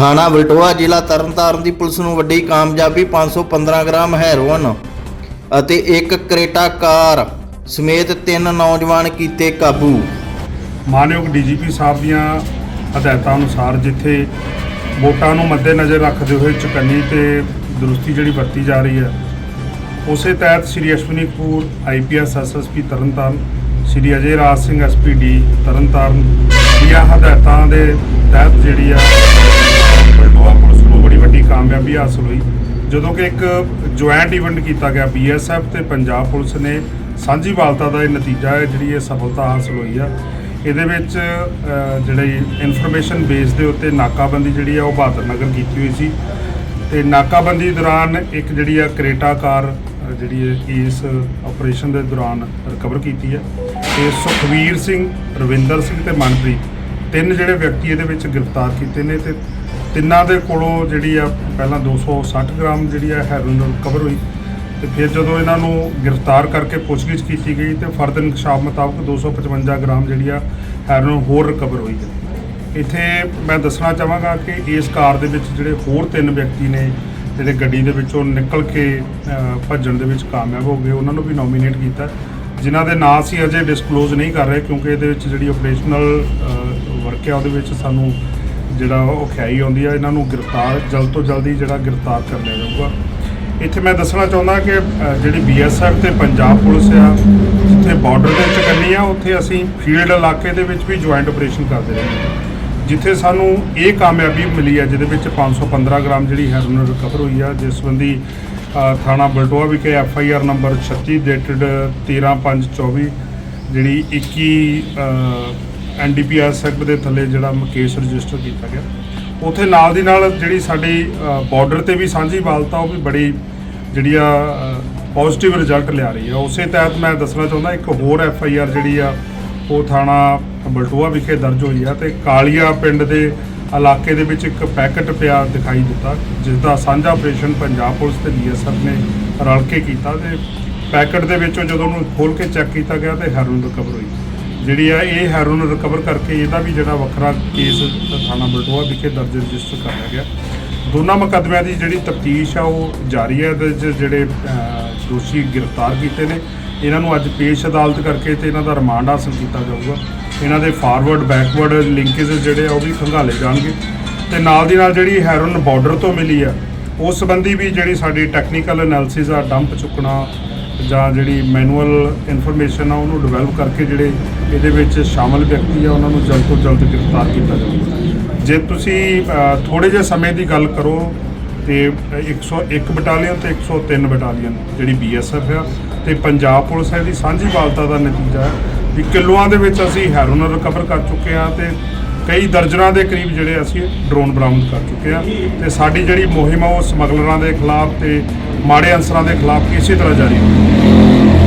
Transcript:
ਥਾਣਾ ਬਲਟੋਆ ਜ਼ਿਲ੍ਹਾ ਤਰਨਤਾਰਨ ਦੀ ਪੁਲਿਸ ਨੂੰ ਵੱਡੀ ਕਾਮਯਾਬੀ 515 ਗ੍ਰਾਮ ਹੈਰੋਇਨ ਅਤੇ ਇੱਕ ਕਰੇਟਾ ਕਾਰ ਸਮੇਤ ਤਿੰਨ ਨੌਜਵਾਨ ਕੀਤੇ ਕਾਬੂ। ਮਾਨਯੋਗ ਡੀਜੀਪੀ ਸਾਹਿਬ ਦੀਆਂ ਹਦਾਇਤਾਂ ਅਨੁਸਾਰ ਜਿੱਥੇ ਵੋਟਾਂ ਨੂੰ ਮੱਦੇਨਜ਼ਰ ਰੱਖਦੇ ਹੋਏ ਚੁਕੰਨੀ ਤੇ ਦਰੁਸਤੀ ਜਿਹੜੀ ਵਰਤੀ ਜਾ ਰਹੀ ਹੈ, ਉਸੇ ਤਹਿਤ Shri Ashwani Kapoor IPS SSP Tarn Taran, Shri Ajay Raj Singh SPD Tarn Taran ਦੀਆਂ ਹਦਾਇਤਾਂ ਦੇ ਤਹਿਤ ਜਿਹੜੀ ਆ ਬਲਟੋਆ ਪੁਲਿਸ ਨੂੰ ਬੜੀ ਵੱਡੀ ਕਾਮਯਾਬੀ ਹਾਸਲ ਹੋਈ, ਜਦੋਂ ਕਿ ਇੱਕ ਜੁਆਇੰਟ ਇਵੈਂਟ ਕੀਤਾ ਗਿਆ ਬੀਐਸਐਫ ਤੇ ਪੰਜਾਬ ਪੁਲਿਸ ਨੇ, ਸਾਂਝੀ ਵਾਲਤਾ ਦਾ ਇਹ ਨਤੀਜਾ ਹੈ, ਜਿਹੜੀ ਇਹ ਸਫਲਤਾ ਹਾਸਲ ਹੋਈ ਆ। ਇਹਦੇ ਵਿੱਚ ਜਿਹੜੇ ਇਨਫੋਰਮੇਸ਼ਨ ਬੇਸ ਦੇ ਉੱਤੇ ਨਾਕਾਬੰਦੀ ਜਿਹੜੀ ਆ, ਉਹ ਬਹਾਦਰ ਨਗਰ ਕੀਤੀ ਹੋਈ ਸੀ। ਤੇ ਨਾਕਾਬੰਦੀ ਦੌਰਾਨ ਇੱਕ ਜਿਹੜੀ ਆ ਕਰੇਟਾ ਕਾਰ ਜਿਹੜੀ ਹੈ ਇਸ ਆਪਰੇਸ਼ਨ ਦੇ ਦੌਰਾਨ ਰਿਕਵਰ ਕੀਤੀ ਹੈ ਤੇ ਸੁਖਵੀਰ ਸਿੰਘ, ਰਵਿੰਦਰ ਸਿੰਘ ਤੇ ਮਨਪ੍ਰੀਤ, ਤਿੰਨ ਜਿਹੜੇ ਵਿਅਕਤੀ ਇਹਦੇ ਵਿੱਚ ਗ੍ਰਿਫਤਾਰ ਕੀਤੇ ਨੇ ਤੇ ਤਿੰਨਾਂ ਦੇ ਕੋਲੋਂ ਜਿਹੜੀ ਆ, ਪਹਿਲਾਂ 260 ਗ੍ਰਾਮ ਜਿਹੜੀ ਆ, ਹੈਰੋਇਨ ਰਿਕਵਰ ਹੋਈ। ਤੇ ਫਿਰ ਜਦੋਂ ਇਹਨਾਂ ਨੂੰ ਗ੍ਰਿਫਤਾਰ ਕਰਕੇ ਪੁੱਛਗਿੱਛ ਕੀਤੀ ਗਈ, ਤੇ ਫਰਦ ਇਨਕਸ਼ਾਫ ਮੁਤਾਬਕ 255 ਗ੍ਰਾਮ ਜਿਹੜੀ ਆ, ਹੈਰੋਇਨ ਹੋਰ ਰਿਕਵਰ ਹੋਈ ਹੈ। ਇੱਥੇ ਮੈਂ ਦੱਸਣਾ ਚਾਹਾਂਗਾ ਕਿ ਇਸ ਕਾਰ ਦੇ ਵਿੱਚ ਜਿਹੜੇ ਹੋਰ ਤਿੰਨ ਵਿਅਕਤੀ ਨੇ, ਜਿਹੜੇ ਗੱਡੀ ਦੇ ਵਿੱਚੋਂ ਨਿਕਲ ਕੇ ਭੱਜਣ ਦੇ ਵਿੱਚ ਕਾਮਯਾਬ ਹੋ ਗਏ, ਉਹਨਾਂ ਨੂੰ ਵੀ ਨੋਮੀਨੇਟ ਕੀਤਾ। ਜਿਨ੍ਹਾਂ ਦੇ ਨਾਂ ਅਸੀਂ ਅਜੇ ਡਿਸਕਲੋਜ਼ ਨਹੀਂ ਕਰ ਰਹੇ, ਕਿਉਂਕਿ ਇਹਦੇ ਵਿੱਚ ਜਿਹੜੀ ਆਪਰੇਸ਼ਨਲ ਵਰਕ ਹੈ ਉਹਦੇ ਵਿੱਚ ਸਾਨੂੰ ਜਿਹੜਾ ਉਹ ਖਿਆਈ ਆਉਂਦੀ ਆ ਇਹਨਾਂ ਨੂੰ ਗ੍ਰਿਫਤਾਰ ਜਲਦ ਤੋਂ ਜਲਦੀ ਜਿਹੜਾ ਗ੍ਰਿਫਤਾਰ ਕਰ ਲਿਆ ਜਾਊਗਾ। ਇੱਥੇ ਮੈਂ ਦੱਸਣਾ ਚਾਹੁੰਦਾ ਕਿ ਅ, ਜਿਹੜੀ ਬੀਐਸਐਫ ਤੇ ਪੰਜਾਬ ਪੁਲਿਸ ਆ ਜਿੱਥੇ ਬਾਰਡਰ ਦੇ ਵਿੱਚ ਕਰਨੀ ਆ ਉੱਥੇ ਅਸੀਂ ਫੀਲਡ ਇਲਾਕੇ ਦੇ ਵਿੱਚ ਵੀ ਜੁਆਇੰਟ ਆਪਰੇਸ਼ਨ ਕਰਦੇ ਰਹੇ ਹਾਂ। ਜਿੱਥੇ ਸਾਨੂੰ ਇਹ ਕਾਮਯਾਬੀ ਮਿਲੀ ਹੈ ਜਿਹਦੇ ਵਿੱਚ 515 ਗ੍ਰਾਮ ਜਿਹੜੀ ਹੈਰੋਇਨ ਰਿਕਵਰ ਹੋਈ ਆ ਜਿਸ ਸੰਬੰਧੀ ਥਾਣਾ ਬਲਟੋਆ ਵਿਖੇ F I R number 36 dated 13524 ਜਿਹੜੀ 21 N D P S act ਦੇ ਥੱਲੇ ਜਿਹੜਾ ਕੇਸ ਰਜਿਸਟਰ ਕੀਤਾ ਗਿਆ। ਉਥੇ ਨਾਲ ਦੀ ਨਾਲ ਜਿਹੜੀ ਸਾਡੀ ਬਾਰਡਰ ਤੇ ਵੀ ਸਾਂਝੀ ਵਾਲਤਾ ਉਹ ਵੀ ਬੜੀ ਜਿਹੜੀ ਆ ਪੋਜ਼ਿਟਿਵ ਰਿਜ਼ਲਟ ਲਿਆ ਰਹੀ ਹੈ। ਉਸੇ ਤਹਿਤ ਮੈਂ ਦੱਸਣਾ ਚਾਹੁੰਦਾ, ਇੱਕ ਹੋਰ ਐਫ ਆਈ ਆਰ ਜਿਹੜੀ ਆ, ਉਹ ਥਾਣਾ ਬਲਟੂਆ ਵਿਖੇ ਦਰਜ ਹੋਈ ਆ ਤੇ ਕਾਲੀਆ ਪਿੰਡ ਦੇ ਇਲਾਕੇ ਦੇ ਵਿੱਚ ਇੱਕ ਪੈਕਟ ਪਿਆ ਦਿਖਾਈ ਦਿੱਤਾ ਜਿਸ ਦਾ ਸਾਂਝਾ ਆਪਰੇਸ਼ਨ ਪੰਜਾਬ ਪੁਲਿਸ ਤੇ ਬੀਐਸਐਫ ਨੇ ਰਲ ਕੇ ਕੀਤਾ ਤੇ ਪੈਕਟ ਦੇ ਵਿੱਚੋਂ ਜਦੋਂ ਉਹਨੂੰ ਖੋਲ ਕੇ ਚੈੱਕ ਕੀਤਾ ਗਿਆ ਤੇ ਹੈਰੋਇਨ ਰਿਕਵਰ ਹੋਈ। ਜਿਹੜੀ ਆ ਇਹ ਹੈਰੋਨ ਰਿਕਵਰ ਕਰਕੇ ਇਹਦਾ ਵੀ ਜਿਹੜਾ ਵੱਖਰਾ ਕੇਸ ਥਾਣਾ ਬਲਟੋਆ ਵਿਖੇ ਦਰਜ ਰਜਿਸਟਰ ਕਰਾਇਆ ਗਿਆ। ਦੋਨਾਂ ਮੁਕੱਦਮਿਆਂ ਦੀ ਜਿਹੜੀ ਤਫਤੀਸ਼ ਆ ਉਹ ਜਾਰੀ ਹੈ ਇਹਦੇ 'ਚ ਜਿਹੜੇ ਦੋਸ਼ੀ ਗ੍ਰਿਫਤਾਰ ਕੀਤੇ ਨੇ। ਇਹਨਾਂ ਨੂੰ ਅੱਜ ਪੇਸ਼ ਅਦਾਲਤ ਕਰਕੇ ਤੇ ਇਹਨਾਂ ਦਾ ਰਿਮਾਂਡ ਹਾਸਲ ਕੀਤਾ ਜਾਊਗਾ। ਇਹਨਾਂ ਦੇ ਫਾਰਵਰਡ ਬੈਕਵਰਡ ਲਿੰਕੇਜ ਜਿਹੜੇ ਆ ਉਹ ਵੀ ਖੰਗਾਲੇ ਜਾਣਗੇ। ਤੇ ਨਾਲ ਦੀ ਨਾਲ ਜਿਹੜੀ ਹੈਰੋਨ ਬਾਰਡਰ ਤੋਂ ਮਿਲੀ ਆ, ਉਸ ਸੰਬੰਧੀ ਵੀ ਜਿਹੜੀ ਸਾਡੀ ਟੈਕਨੀਕਲ ਐਨਾਲਿਸਿਸ ਆ ਡੰਪ ਚੁੱਕਣਾ ਜਾਂ ਜਿਹੜੀ ਮੈਨੂਅਲ ਇਨਫੋਰਮੇਸ਼ਨ ਆ ਉਹਨੂੰ ਡਿਵੈਲਪ ਕਰਕੇ ਜਿਹੜੇ ਇਹਦੇ ਵਿੱਚ ਸ਼ਾਮਲ ਵਿਅਕਤੀ ਆ ਉਹਨਾਂ ਨੂੰ ਜਲਦ ਤੋਂ ਜਲਦ ਗ੍ਰਿਫਤਾਰ ਕੀਤਾ ਜਾਵੇ। ਜੇ ਤੁਸੀਂ ਅ, ਥੋੜੇ ਜਿਹੇ ਸਮੇਂ ਦੀ ਗੱਲ ਕਰੋ ਤੇ 101 ਬਟਾਲੀਅਨ ਤੇ 103 ਬਟਾਲੀਅਨ ਜਿਹੜੀ ਬੀਐਸਐਫ ਆ ਤੇ ਪੰਜਾਬ ਪੁਲਿਸ ਹੈ ਦੀ ਸਾਂਝੀ ਵਾਲਤਾ ਦਾ ਨਤੀਜਾ ਹੈ ਵੀ ਕਿਲੋਆਂ ਦੇ ਵਿੱਚ ਅਸੀਂ ਹੈਰੋਨ ਰਿਕਵਰ ਕਰ ਚੁੱਕੇ ਆ ਤੇ ਕਈ ਦਰਜਨਾਂ ਦੇ ਕਰੀਬ ਜਿਹੜੇ ਅਸੀਂ ਡਰੋਨ ਬਰਾਮਦ ਕਰ ਚੁੱਕੇ ਆ ਤੇ ਸਾਡੀ ਜਿਹੜੀ ਮੁਹਿੰਮ ਆ ਉਹ ਸਮਗਲਰਾਂ ਦੇ ਖਿਲਾਫ ਤੇ ਮਾੜੇ ਅਨਸਰਾਂ ਦੇ ਖਿਲਾਫ ਇਸੇ ਤਰ੍ਹਾਂ ਜਾਰੀ ਰਹੇਗੀ